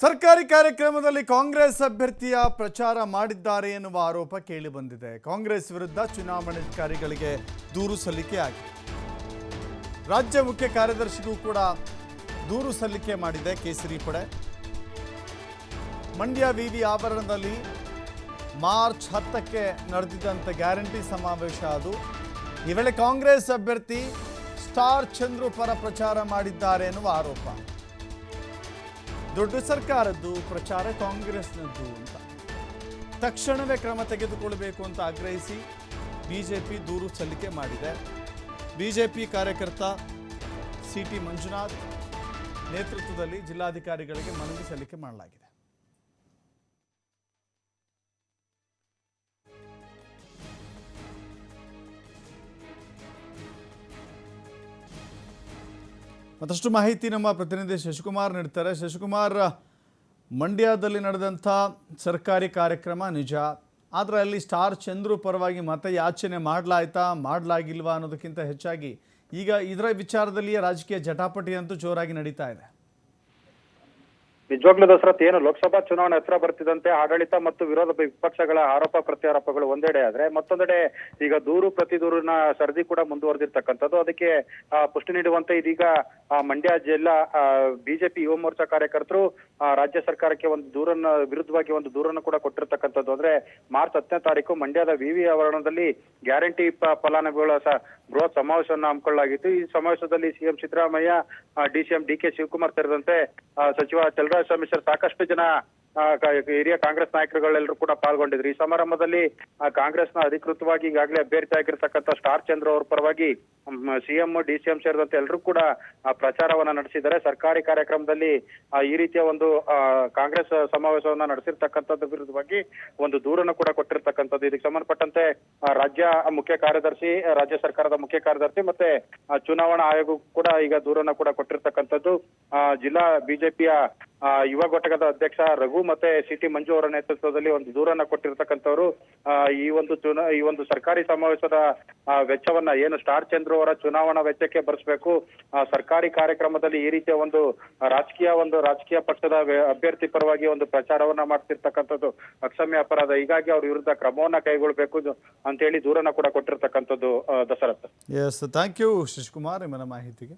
ಸರ್ಕಾರಿ ಕಾರ್ಯಕ್ರಮದಲ್ಲಿ ಕಾಂಗ್ರೆಸ್ ಅಭ್ಯರ್ಥಿಯ ಪ್ರಚಾರ ಮಾಡಿದ್ದಾರೆ ಎನ್ನುವ ಆರೋಪ ಕೇಳಿಬಂದಿದೆ ಕಾಂಗ್ರೆಸ್ ವಿರುದ್ಧ ಚುನಾವಣಾಧಿಕಾರಿಗಳಿಗೆ ದೂರು ಸಲ್ಲಿಕೆ ಆಗಿದೆ. ರಾಜ್ಯ ಮುಖ್ಯ ಕಾರ್ಯದರ್ಶಿಗೂ ಕೂಡ ದೂರು ಸಲ್ಲಿಕೆ ಮಾಡಿದೆ ಕೇಸರಿ ಪಡೆ. ಮಂಡ್ಯ ವಿವಿ ಆವರಣದಲ್ಲಿ ಮಾರ್ಚ್ ಹತ್ತಕ್ಕೆ ನಡೆದಿದ್ದಂಥ ಗ್ಯಾರಂಟಿ ಸಮಾವೇಶ ಅದು. ಈ ವೇಳೆ ಕಾಂಗ್ರೆಸ್ ಅಭ್ಯರ್ಥಿ ಸ್ಟಾರ್ ಚಂದ್ರು ಪರ ಪ್ರಚಾರ ಮಾಡಿದ್ದಾರೆ ಎನ್ನುವ ಆರೋಪ. ದೊಡ್ಡ ಸರ್ಕಾರದ್ದು, ಪ್ರಚಾರ ಕಾಂಗ್ರೆಸ್ನದ್ದು ಅಂತ. ತಕ್ಷಣವೇ ಕ್ರಮ ತೆಗೆದುಕೊಳ್ಳಬೇಕು ಅಂತ ಆಗ್ರಹಿಸಿ ಬಿಜೆಪಿ ದೂರು ಸಲ್ಲಿಕೆ ಮಾಡಿದೆ. ಬಿಜೆಪಿ ಕಾರ್ಯಕರ್ತ ಸಿ ಟಿ ಮಂಜುನಾಥ್ ನೇತೃತ್ವದಲ್ಲಿ ಜಿಲ್ಲಾಧಿಕಾರಿಗಳಿಗೆ ಮನವಿ ಸಲ್ಲಿಕೆ ಮಾಡಲಾಗಿದೆ. ಮತ್ತಷ್ಟು ಮಾಹಿತಿ ನಮ್ಮ ಪ್ರತಿನಿಧಿ ಶಶಿಕುಮಾರ್ ನೀಡ್ತಾರೆ. ಶಶಿಕುಮಾರ್, ಮಂಡ್ಯದಲ್ಲಿ ನಡೆದಂಥ ಸರ್ಕಾರಿ ಕಾರ್ಯಕ್ರಮ ನಿಜ. ಆದರೆ ಅಲ್ಲಿ ಸ್ಟಾರ್ ಚಂದ್ರು ಪರವಾಗಿ ಮತ ಯಾಚನೆ ಮಾಡಲಾಯ್ತಾ, ಮಾಡಲಾಗಿಲ್ವಾ ಅನ್ನೋದಕ್ಕಿಂತ ಹೆಚ್ಚಾಗಿ ಈಗ ಇದರ ವಿಚಾರದಲ್ಲಿಯೇ ರಾಜಕೀಯ ಜಟಾಪಟಿ ಅಂತೂ ಜೋರಾಗಿ ನಡೀತಾ ಇದೆ. ನಿಜವಾಗ್ಲೂ ದಸರತ್ ಏನು ಲೋಕಸಭಾ ಚುನಾವಣೆ ಹತ್ರ ಬರ್ತಿದಂತೆ ಆಡಳಿತ ಮತ್ತು ವಿರೋಧ ವಿಪಕ್ಷಗಳ ಆರೋಪ ಪ್ರತ್ಯಾರೋಪಗಳು ಒಂದೆಡೆ ಆದ್ರೆ ಮತ್ತೊಂದೆಡೆ ಈಗ ದೂರು ಪ್ರತಿ ದೂರಿನ ಸರದಿ ಕೂಡ ಮುಂದುವರೆದಿರ್ತಕ್ಕಂಥದ್ದು. ಅದಕ್ಕೆ ಪುಷ್ಟಿ ನೀಡುವಂತೆ ಇದೀಗ ಮಂಡ್ಯ ಜಿಲ್ಲಾ ಬಿಜೆಪಿ ಯುವ ಮೋರ್ಚಾ ಕಾರ್ಯಕರ್ತರು ರಾಜ್ಯ ಸರ್ಕಾರಕ್ಕೆ ಒಂದು ದೂರನ್ನ, ವಿರುದ್ಧವಾಗಿ ಒಂದು ದೂರನ್ನು ಕೂಡ ಕೊಟ್ಟಿರ್ತಕ್ಕಂಥದ್ದು. ಅಂದ್ರೆ ಮಾರ್ಚ್ ಹತ್ತನೇ ತಾರೀಕು ಮಂಡ್ಯದ ವಿವಿ ಆವರಣದಲ್ಲಿ ಗ್ಯಾರಂಟಿ ಫಲಾನುಭವಿಗಳ ಬೃಹತ್ ಸಮಾವೇಶವನ್ನು ಹಮ್ಮಿಕೊಳ್ಳಲಾಗಿತ್ತು. ಈ ಸಮಾವೇಶದಲ್ಲಿ CM Siddaramaiah DCM D K Shivakumar ಸೇರಿದಂತೆ ಸಚಿವ ಚಲರಾಜ ಸರ್ ಸಾಕಷ್ಟು ಜನ ಹಿರಿಯ ಕಾಂಗ್ರೆಸ್ ನಾಯಕರುಗಳೆಲ್ಲರೂ ಕೂಡ ಪಾಲ್ಗೊಂಡಿದ್ರು. ಈ ಸಮಾರಂಭದಲ್ಲಿ ಕಾಂಗ್ರೆಸ್ನ ಅಧಿಕೃತವಾಗಿ ಈಗಾಗಲೇ ಅಭ್ಯರ್ಥಿ ಆಗಿರ್ತಕ್ಕಂಥ ಸ್ಟಾರ್ ಚಂದ್ರ ಅವರ ಪರವಾಗಿ ಸಿಎಂ, ಡಿಸಿಎಂ ಸೇರಿದಂತೆ ಎಲ್ಲರೂ ಕೂಡ ಪ್ರಚಾರವನ್ನ ನಡೆಸಿದ್ದಾರೆ. ಸರ್ಕಾರಿ ಕಾರ್ಯಕ್ರಮದಲ್ಲಿ ಈ ರೀತಿಯ ಒಂದು ಕಾಂಗ್ರೆಸ್ ಸಮಾವೇಶವನ್ನ ನಡೆಸಿರ್ತಕ್ಕಂಥದ್ದು ವಿರುದ್ಧವಾಗಿ ಒಂದು ದೂರನ್ನು ಕೂಡ ಕೊಟ್ಟಿರ್ತಕ್ಕಂಥದ್ದು. ಇದಕ್ಕೆ ಸಂಬಂಧಪಟ್ಟಂತೆ ರಾಜ್ಯ ಮುಖ್ಯ ಕಾರ್ಯದರ್ಶಿ, ರಾಜ್ಯ ಸರ್ಕಾರದ ಮುಖ್ಯ ಕಾರ್ಯದರ್ಶಿ ಮತ್ತೆ ಚುನಾವಣಾ ಆಯೋಗ ಕೂಡ ಈಗ ದೂರನ್ನು ಕೂಡ ಕೊಟ್ಟಿರ್ತಕ್ಕಂಥದ್ದು. ಜಿಲ್ಲಾ ಬಿಜೆಪಿಯ ಯುವ ಘಟಕದ ಅಧ್ಯಕ್ಷ ರಘು ಮತ್ತೆ ಸಿಟಿ ಮಂಜು ಅವರ ನೇತೃತ್ವದಲ್ಲಿ ಒಂದು ದೂರನ್ನ ಕೊಟ್ಟಿರ್ತಕ್ಕಂಥವ್ರು ಈ ಒಂದು ಚುನಾ, ಈ ಒಂದು ಸರ್ಕಾರಿ ಸಮಾವೇಶದ ವೆಚ್ಚವನ್ನ ಏನು ಸ್ಟಾರ್ ಚಂದ್ರು ಅವರ ಚುನಾವಣಾ ವೆಚ್ಚಕ್ಕೆ ಬರೆಸಬೇಕು ಸರ್ಕಾರಿ ಕಾರ್ಯಕ್ರಮದಲ್ಲಿ ಈ ರೀತಿಯ ಒಂದು ರಾಜಕೀಯ ಒಂದು ರಾಜಕೀಯ ಪಕ್ಷದ ಅಭ್ಯರ್ಥಿ ಪರವಾಗಿ ಒಂದು ಪ್ರಚಾರವನ್ನ ಮಾಡ್ತಿರ್ತಕ್ಕಂಥದ್ದು ಅಕ್ಷಮ್ಯ ಅಪರಾಧ. ಹೀಗಾಗಿ ಅವ್ರ ವಿರುದ್ಧ ಕ್ರಮವನ್ನ ಕೈಗೊಳ್ಬೇಕು ಅಂತ ಹೇಳಿ ದೂರನ್ನ ಕೂಡ ಕೊಟ್ಟಿರ್ತಕ್ಕಂಥದ್ದು Dasharath. Yes thank you Shashikumar ನಿಮ್ಮ ಮಾಹಿತಿಗೆ.